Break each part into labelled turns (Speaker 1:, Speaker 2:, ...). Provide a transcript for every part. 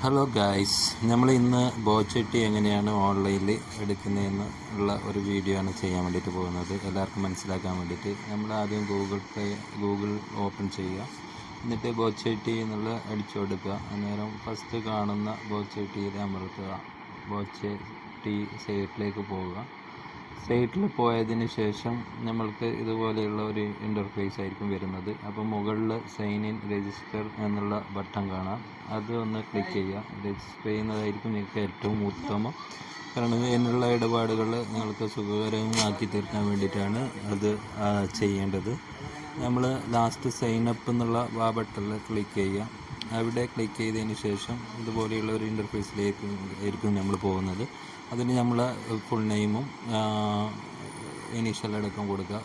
Speaker 1: Hello guys നമ്മൾ ഇന്ന് ബോച്ചട്ടി എങ്ങനെയാണ് ഓൺലൈനിൽ എടുക്കുന്നതെന്ന് ഉള്ള ഒരു വീഡിയോ ആണ് ചെയ്യാൻ വേണ്ടിയിട്ട് പോകുന്നത്. എല്ലാവർക്കും മനസ്സിലാക്കാൻ വേണ്ടിയിട്ട് നമ്മൾ ആദ്യം ഗൂഗിൾ പേ ഗൂഗിൾ ഓപ്പൺ ചെയ്യുക. എന്നിട്ട് ബോച്ചട്ടി എന്നുള്ള അടിച്ചു കൊടുക്കുക. അന്നേരം ഫസ്റ്റ് കാണുന്ന ബോച്ചട്ടിയിൽ അമർത്തുക. ബോച്ചട്ടി സൈറ്റിലേക്ക് പോവുക. സൈറ്റിൽ പോയതിന് ശേഷം നമ്മൾക്ക് ഇതുപോലെയുള്ള ഒരു ഇന്റർഫേസ് ആയിരിക്കും വരുന്നത്. അപ്പോൾ മുകളിൽ സൈൻ ഇൻ രജിസ്റ്റർ എന്നുള്ള ബട്ടൺ കാണാം. അത് ഒന്ന് ക്ലിക്ക് ചെയ്യുക. രജിസ്റ്റർ ചെയ്യുന്നതായിരിക്കും നിങ്ങൾക്ക് ഏറ്റവും ഉത്തമം. കാരണം ഇതിനുള്ള ഇടപാടുകൾ നിങ്ങൾക്ക് സുഖകരമാക്കി തീർക്കാൻ വേണ്ടിയിട്ടാണ് അത് ചെയ്യേണ്ടത്. നമ്മൾ ലാസ്റ്റ് സൈൻ അപ്പ് എന്നുള്ള ആ ബട്ടണിൽ ക്ലിക്ക് ചെയ്യുക. അവിടെ ക്ലിക്ക് ചെയ്തതിന് ശേഷം ഇതുപോലെയുള്ള ഒരു ഇന്റർഫേസിലേക്ക് ആയിരിക്കും നമ്മൾ പോകുന്നത്. അതിന് നമ്മൾ ഫുൾ നെയിമും ഇനീഷ്യൽ അടക്കം കൊടുക്കുക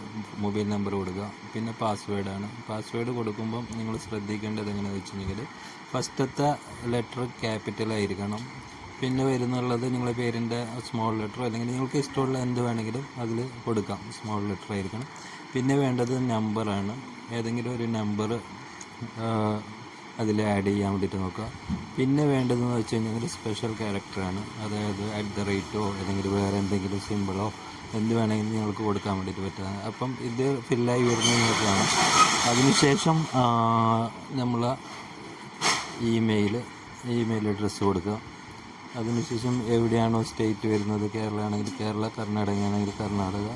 Speaker 1: മൊബൈൽ നമ്പർ കൊടുക്കുക പിന്നെ പാസ്വേഡാണ് പാസ്വേഡ് കൊടുക്കുമ്പം നിങ്ങൾ ശ്രദ്ധിക്കേണ്ടത് എങ്ങനെയാണെന്ന് വെച്ചിട്ടുണ്ടെങ്കിൽ ഫസ്റ്റത്തെ ലെറ്റർ ക്യാപിറ്റൽ ആയിരിക്കണം. പിന്നെ വരുന്നുള്ളത് നിങ്ങളെ പേരിന്റെ സ്മോൾ ലെറ്റർ അല്ലെങ്കിൽ നിങ്ങൾക്ക് ഇഷ്ടമുള്ള എന്ത് വേണമെങ്കിലും അതിൽ കൊടുക്കാം. സ്മോൾ ലെറ്റർ ആയിരിക്കണം. പിന്നെ വേണ്ടത് നമ്പറാണ് ഏതെങ്കിലും ഒരു നമ്പർ അതിൽ ആഡ് ചെയ്യാൻ വേണ്ടിയിട്ട് നോക്കുക. പിന്നെ വേണ്ടതെന്ന് വെച്ച് കഴിഞ്ഞാൽ ഒരു സ്പെഷ്യൽ ക്യാരക്ടറാണ് അതായത് അറ്റ് ദ റേറ്റോ അല്ലെങ്കിൽ വേറെ എന്തെങ്കിലും സിമ്പിളോ എന്ത് വേണമെങ്കിലും നിങ്ങൾക്ക് കൊടുക്കാൻ വേണ്ടിയിട്ട് പറ്റുന്നത് അപ്പം ഇത് ഫില്ലായി വരുന്നത് നിങ്ങൾക്ക് കാണാം. അതിനുശേഷം നമ്മൾ ഇമെയിൽ ഇമെയിൽ അഡ്രസ്സ് കൊടുക്കുക. അതിനുശേഷം എവിടെയാണോ സ്റ്റേറ്റ് വരുന്നത്? കേരള ആണെങ്കിൽ കേരള കർണാടക ആണെങ്കിൽ കർണാടക.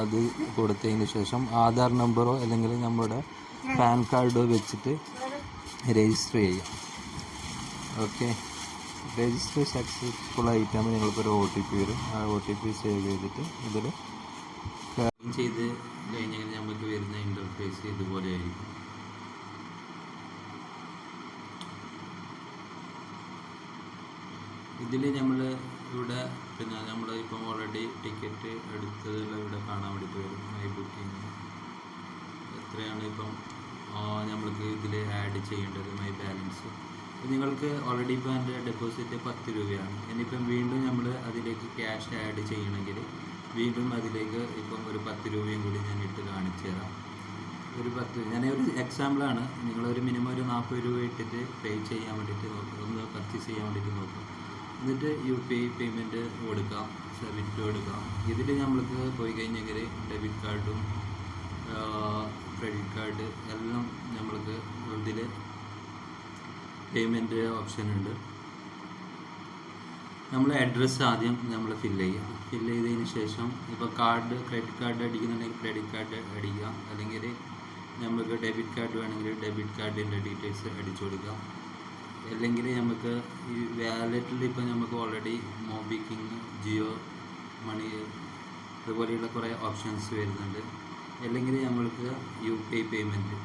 Speaker 1: അത് കൊടുത്തതിന് ശേഷം ആധാർ നമ്പറോ അല്ലെങ്കിൽ നമ്മുടെ പാൻ കാർഡോ വെച്ചിട്ട് രജിസ്റ്റർ ചെയ്യുക ഓക്കെ. രജിസ്റ്റർ സക്സസ്ഫുൾ ആയിട്ടാണ് നിങ്ങൾക്കൊരു ഒ ടി പി വരും. ആ ഒ ടി പി സേവ് ചെയ്തിട്ട് ഇതിൽ ചെയ്ത് കഴിഞ്ഞാൽ നമുക്ക് വരുന്ന ഇന്റർഫേസ് ഇതുപോലെ ആയിരിക്കും. ഇതിൽ നമ്മൾ ഇവിടെ പിന്നെ നമ്മൾ ഇപ്പം ഓൾറെഡി ടിക്കറ്റ് എടുത്തതുള്ള ഇവിടെ കാണാൻ വേണ്ടിയിട്ട് വരും. മൈ ബുക്കിംഗ് എത്രയാണ് ഇപ്പം? നമ്മൾക്ക് ഇതിൽ ആഡ് ചെയ്യേണ്ടത് മൈ ബാലൻസ് നിങ്ങൾക്ക് ഓൾറെഡി ഇപ്പോൾ എന്റെ ഡെപ്പോസിറ്റ് പത്ത് രൂപയാണ്. ഇനിയിപ്പം വീണ്ടും നമ്മൾ അതിലേക്ക് ക്യാഷ് ആഡ് ചെയ്യണമെങ്കിൽ വീണ്ടും അതിലേക്ക് ഇപ്പം ഒരു പത്ത് രൂപയും കൂടി ഞാൻ ഇട്ട് കാണിച്ചു തരാം. ഒരു പത്ത് ഞാൻ ഒരു എക്സാമ്പിളാണ് നിങ്ങളൊരു മിനിമം ഒരു നാൽപ്പത് രൂപ ഇട്ടിട്ട് പേ ചെയ്യാൻ വേണ്ടിയിട്ട് നോക്കുക ഒന്ന് പർച്ചേസ് ചെയ്യാൻ വേണ്ടിയിട്ട് നോക്കുക എന്നിട്ട് യു പി ഐ പേയ്മെന്റ് കൊടുക്കാം സെബിറ്റ് കൊടുക്കാം. ഇതിൽ നമ്മൾക്ക് പോയി കഴിഞ്ഞെങ്കിൽ ഡെബിറ്റ് കാർഡും ക്രെഡിറ്റ് കാർഡ് എല്ലാം നമ്മൾക്ക് ഇതിൽ പേയ്മെന്റ് ഓപ്ഷൻ ഉണ്ട്. നമ്മൾ അഡ്രസ്സ് ആദ്യം നമ്മൾ ഫില്ല് ചെയ്യുക. ഫില്ല് ചെയ്തതിന് ശേഷം ഇപ്പോൾ കാർഡ് ക്രെഡിറ്റ് കാർഡ് അടിക്കുന്നുണ്ടെങ്കിൽ ക്രെഡിറ്റ് കാർഡ് അടിക്കുക. അല്ലെങ്കിൽ നമുക്ക് ഡെബിറ്റ് കാർഡ് വേണമെങ്കിൽ ഡെബിറ്റ് കാർഡിന്റെ ഡീറ്റെയിൽസ് അടിച്ചു കൊടുക്കാം അല്ലെങ്കിൽ നമുക്ക് ഈ വാലറ്റിൽ ഇപ്പോൾ നമുക്ക് ഓൾറെഡി മോബിക്കിങ് ജിയോ മണി അതുപോലെയുള്ള കുറേ ഓപ്ഷൻസ് വരുന്നുണ്ട്. അല്ലെങ്കിൽ നമ്മൾക്ക് U P I payment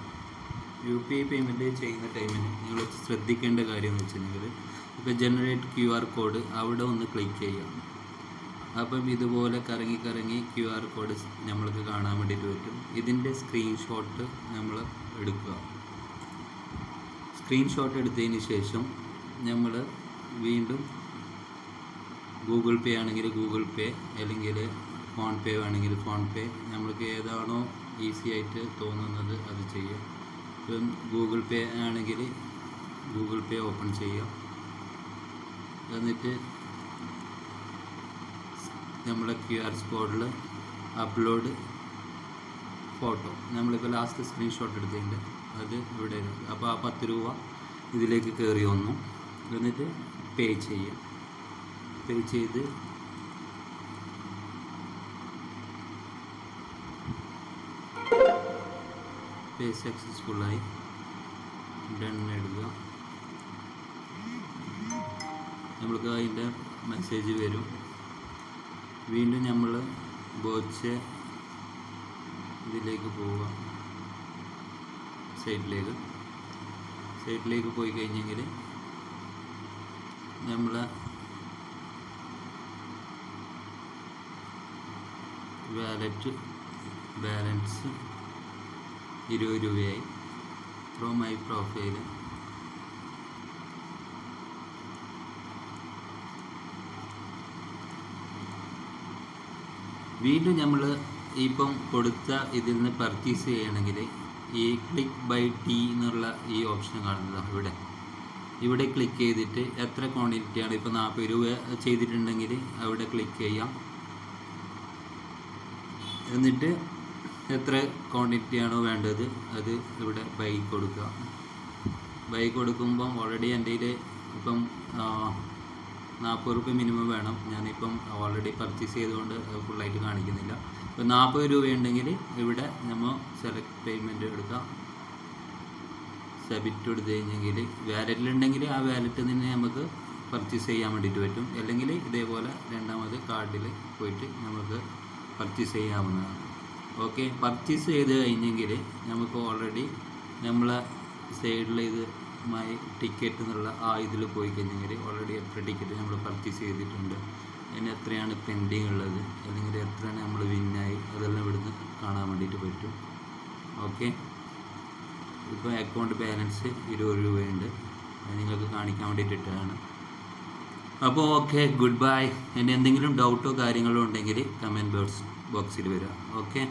Speaker 1: U P I payment ചെയ്യുന്ന ടൈമിൽ നിങ്ങൾ ശ്രദ്ധിക്കേണ്ട കാര്യം എന്ന് വെച്ചിട്ടുണ്ടെങ്കിൽ ഇപ്പോൾ ജനറേറ്റ് ക്യു ആർ കോഡ് അവിടെ ഒന്ന് ക്ലിക്ക് ചെയ്യാം അപ്പം ഇതുപോലെ കറങ്ങി കറങ്ങി ക്യു ആർ കോഡ് നമ്മൾക്ക് കാണാൻ വേണ്ടിയിട്ട് പറ്റും. ഇതിന്റെ സ്ക്രീൻഷോട്ട് നമ്മൾ എടുക്കുക. സ്ക്രീൻഷോട്ട് എടുത്തതിന് ശേഷം നമ്മൾ വീണ്ടും ഗൂഗിൾ പേ ആണെങ്കിൽ ഗൂഗിൾ പേ അല്ലെങ്കിൽ ഫോൺ പേ വേണമെങ്കിൽ ഫോൺ പേ. നമ്മൾക്ക് ഏതാണോ ഈസി ആയിട്ട് തോന്നുന്നത് അത് ചെയ്യാം. ഇപ്പം ഗൂഗിൾ പേ ആണെങ്കിൽ ഗൂഗിൾ പേ ഓപ്പൺ ചെയ്യാം. എന്നിട്ട് നമ്മുടെ ക്യു ആർ സ്കോഡിൽ അപ്ലോഡ് ഫോട്ടോ. നമ്മളിപ്പോൾ ലാസ്റ്റ് സ്ക്രീൻഷോട്ട് എടുത്തതിന്റെ അത് ഇവിടെ അപ്പോൾ ആ പത്ത് രൂപ ഇതിലേക്ക് കയറി വന്നു. എന്നിട്ട് പേ ചെയ്യാം. പേ ചെയ്ത് പേ സക്സസ്ഫുള്ളായി ഡൺ എടുക്കുക. നമ്മൾക്ക് അതിന്റെ മെസ്സേജ് വരും. വീണ്ടും നമ്മൾ ബോച്ച് ഇതിലേക്ക് പോവുക. സൈഡിലേക്ക് സൈഡിലേക്ക് പോയി കഴിഞ്ഞെങ്കിൽ നമ്മൾ വാലറ്റ് ബാലൻസ് ഇരുപത് രൂപയായി. പ്രോ മൈ പ്രൊഫൈൽ വീണ്ടും നമ്മൾ ഇപ്പം കൊടുത്ത ഇതിൽ നിന്ന് പർച്ചേസ് ചെയ്യണമെങ്കിൽ ഈ ക്ലിക്ക് ബൈ ടി എന്നുള്ള ഈ ഓപ്ഷൻ കാണുന്നത് ഇവിടെ ഇവിടെ ക്ലിക്ക് ചെയ്തിട്ട് എത്ര ക്വാണ്ടിറ്റിയാണ് ഇപ്പോൾ നാൽപ്പത് രൂപ ചെയ്തിട്ടുണ്ടെങ്കിൽ അവിടെ ക്ലിക്ക് ചെയ്യാം. എന്നിട്ട് എത്ര ക്വാണ്ടിറ്റിയാണോ വേണ്ടത് അത് ഇവിടെ ബൈ കൊടുക്കുക. ബൈ കൊടുക്കുമ്പം ഓൾറെഡി എന്റെ കയ്യിൽ ഇപ്പം നാൽപ്പത് റുപ്യ മിനിമം വേണം. ഞാനിപ്പം ഓൾറെഡി പർച്ചേസ് ചെയ്തുകൊണ്ട് ഫുള്ളായിട്ട് കാണിക്കുന്നില്ല. ഇപ്പം നാൽപ്പത് രൂപയുണ്ടെങ്കിൽ ഇവിടെ നമ്മൾ സെലക്ട് പേയ്മെന്റ് എടുക്കാം. സബിറ്റ് എടുത്തു കഴിഞ്ഞെങ്കിൽ വാലറ്റിലുണ്ടെങ്കിൽ ആ വാലറ്റ് നിന്ന് നമുക്ക് പർച്ചേസ് ചെയ്യാൻ വേണ്ടിയിട്ട് പറ്റും. അല്ലെങ്കിൽ ഇതേപോലെ രണ്ടാമത് കാർഡിൽ പോയിട്ട് നമുക്ക് പർച്ചേസ് ചെയ്യാവുന്നതാണ്. ഓക്കെ പർച്ചേസ് ചെയ്ത് കഴിഞ്ഞെങ്കിൽ നമുക്ക് ഓൾറെഡി നമ്മളെ സൈഡിൽ ഇത് മൈ ടിക്കറ്റ് എന്നുള്ള ആ ഇതിൽ പോയി കഴിഞ്ഞെങ്കിൽ ഓൾറെഡി എത്ര ടിക്കറ്റ് നമ്മൾ പർച്ചേസ് ചെയ്തിട്ടുണ്ട്. അതിന് എത്രയാണ് പെൻഡിങ് ഉള്ളത്? അല്ലെങ്കിൽ എത്രയാണ് നമ്മൾ വിന്നായി അതെല്ലാം ഇവിടുന്ന് കാണാൻ വേണ്ടിയിട്ട് പറ്റും. ഓക്കെ ഇപ്പോൾ അക്കൗണ്ട് ബാലൻസ് ഇരുപത് രൂപയുണ്ട്. അത് നിങ്ങൾക്ക് കാണിക്കാൻ വേണ്ടിയിട്ട് ഇട്ടതാണ്. അപ്പോൾ ഓക്കെ ഗുഡ് ബൈ എന്റെ എന്തെങ്കിലും ഡൗട്ടോ കാര്യങ്ങളോ ഉണ്ടെങ്കിൽ കമന്റ് ബോക്സ് ബോക്സിൽ വരിക. ഓക്കെ